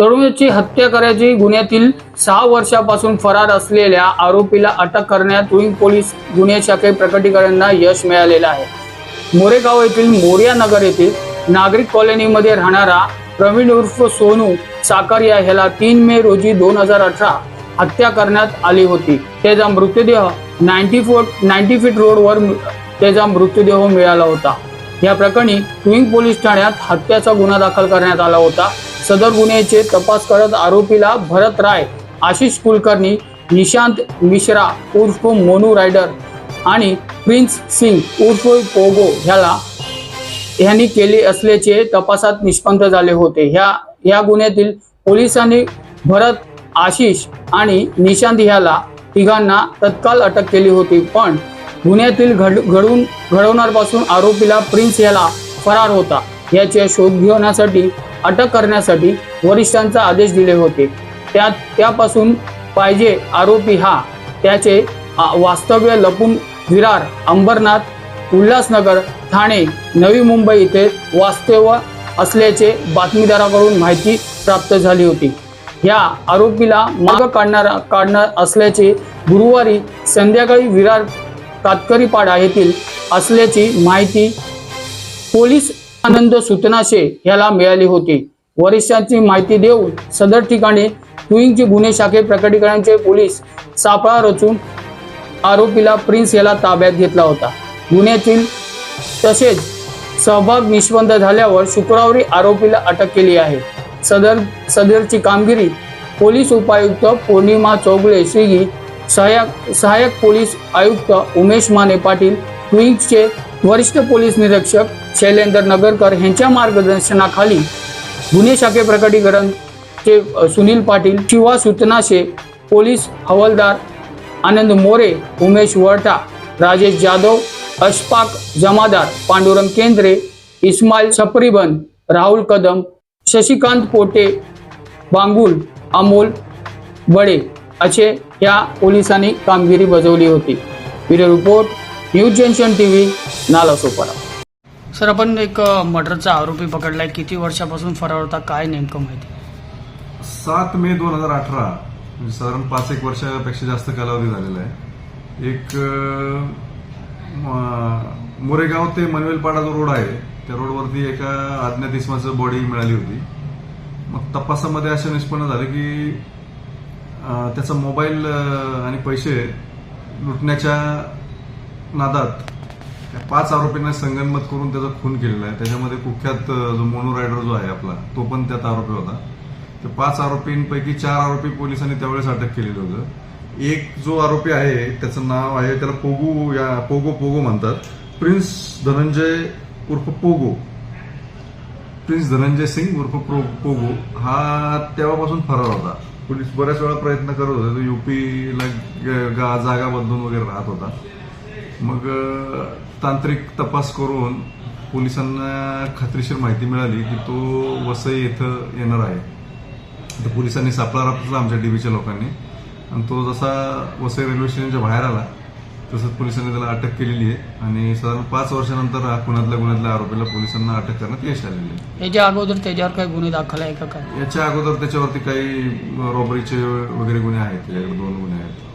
तरुणाची हत्या करायची गुन्ह्यातील सहा वर्षापासून फरार असलेल्या आरोपीला अटक करण्यात टुईंग पोलीस गुन्हे शाखे प्रकटीकरणांना यश मिळालेलं आहे. मोरेगाव येथील मोर्या नगर येथील नागरिक कॉलनीमध्ये राहणारा प्रवीण उर्फ सोनू साकरिया ह्याला तीन मे रोजी दोन हजार अठरा हत्या करण्यात आली होती. त्याचा मृतदेह नाईन्टी फोर नाईन्टी फीट रोडवर त्याचा मृतदेह मिळाला होता. या प्रकरणी ट्विंग पोलीस ठाण्यात हत्याचा गुन्हा दाखल करण्यात आला होता. सदर गुन्ह्याचे तपास करत आरोपीला भरत राय आशिष कुलकर्णी निशांत मिश्रा उर्फ मोनू रायडर आणि प्रिन्स सिंग उर्फ पोगो ह्याला यांनी केले असल्याचे तपासात निष्पन्न झाले होते. ह्या या गुन्ह्यातील पोलिसांनी भरत आशिष आणि निशांत ह्याला तिघांना तत्काळ अटक केली होती. पण गुन्ह्यातील घड घडून घडवणारपासून आरोपीला प्रिन्स याला फरार होता. याचे शोध घेण्यासाठी अटक करण्यासाठी वरिष्ठांचा आदेश दिले होते. त्यात त्यापासून पाहिजे आरोपी हा त्याचे वास्तव्य लपून विरार अंबरनाथ उल्हासनगर ठाणे नवी मुंबई येथे वास्तव्य असल्याचे बातमीदाराकडून माहिती प्राप्त झाली होती. या आरोपीला माग काढणार काढणार असल्याचे गुरुवारी संध्याकाळी विरार कातकरीपाडा येथील असल्याची माहिती पोलीस आनंद सूचनाशे याला मिळाली होती. वरिष्ठांची माहिती देऊन सदर ठिकाणी तुईंगची गुन्हे शाखे प्रकटीकरणाचे पोलीस सापळा रचून आरोपीला प्रिन्स याला ताब्यात घेतला होता. गुन्ह्यातील तसेच सहभाग निष्पन्न झाल्यावर शुक्रवारी आरोपीला अटक केली आहे. सदर सदरची कामगिरी पोलीस उपायुक्त पौर्णिमा चौगले श्रीगी सहाय्यक सहाय्यक पोलीस आयुक्त उमेश माने पाटील क्विंकचे वरिष्ठ पोलीस निरीक्षक शैलेंद्र नगरकर यांच्या मार्गदर्शनाखाली गुन्हे शाखे प्रकटीकरण चे सुनील पाटील शिवा सुतनाशे पोलीस हवालदार आनंद मोरे उमेश वरठा राजेश जाधव अशफाक जमादार पांडुरंग केंद्रे इस्माईल सप्रीबन राहुल कदम शशिकांत पोटे बांगुल अमोल बडे असे या पोलिसांनी कामगिरी बजावली होती. Bureau report news junction TV Nalasopara sir आपण एक मर्डरचा आरोपी पकडलाय. किती वर्षापासून फरार होता? काय नेमकं माहिती? सात मे दोन हजार अठरा म्हणजे साधारण पाच एक वर्षापेक्षा जास्त कालावधी झालेला आहे. एक मोरेगाव ते मनवेलपाडा जो रोड आहे त्या रोडवरती एका अज्ञात इसमाचं बॉडी मिळाली होती. मग तपासामध्ये असं निष्पन्न झालं की त्याचा मोबाईल आणि पैसे लुटण्याच्या नादात त्या पाच आरोपींना संगनमत करून त्याचा खून केलेला आहे. त्याच्यामध्ये कुख्यात जो मोनो रायडर जो आहे आपला तो पण त्यात आरोपी होता. तर पाच आरोपींपैकी चार आरोपी पोलिसांनी त्यावेळेस अटक केलेलं होतं. एक जो आरोपी आहे त्याचं नाव आहे त्याला पोगू या पोगो पोगो म्हणतात. प्रिन्स धनंजय उर्फ पोगो. प्रिन्स धनंजय सिंग उर्फ पोगो. हा तेव्हापासून फरार होता. पोलीस बऱ्याच वेळा प्रयत्न करत होते. तो युपीला ग- गा- जागा बदलून वगैरे राहत होता. मग तांत्रिक तपास करून पोलिसांना खात्रीशीर माहिती मिळाली की तो वसई येथं येणार आहे. तर पोलिसांनी सापळा रचला आमच्या डीबीच्या लोकांनी. आणि तो जसा वसई रेल्वे स्टेशनच्या बाहेर आला तसंच पोलिसांनी त्याला अटक केलेली आहे. आणि साधारण पाच वर्षानंतर हा पुण्यातल्या गुन्ह्यातल्या आरोपीला पोलिसांना अटक करण्यात यश आलेले आहे. याच्या अगोदर त्याच्यावर काही गुन्हे दाखल आहे का काय? याच्या अगोदर त्याच्यावरती काही रॉबरीचे वगैरे गुन्हे आहेत. दोन गुन्हे आहेत.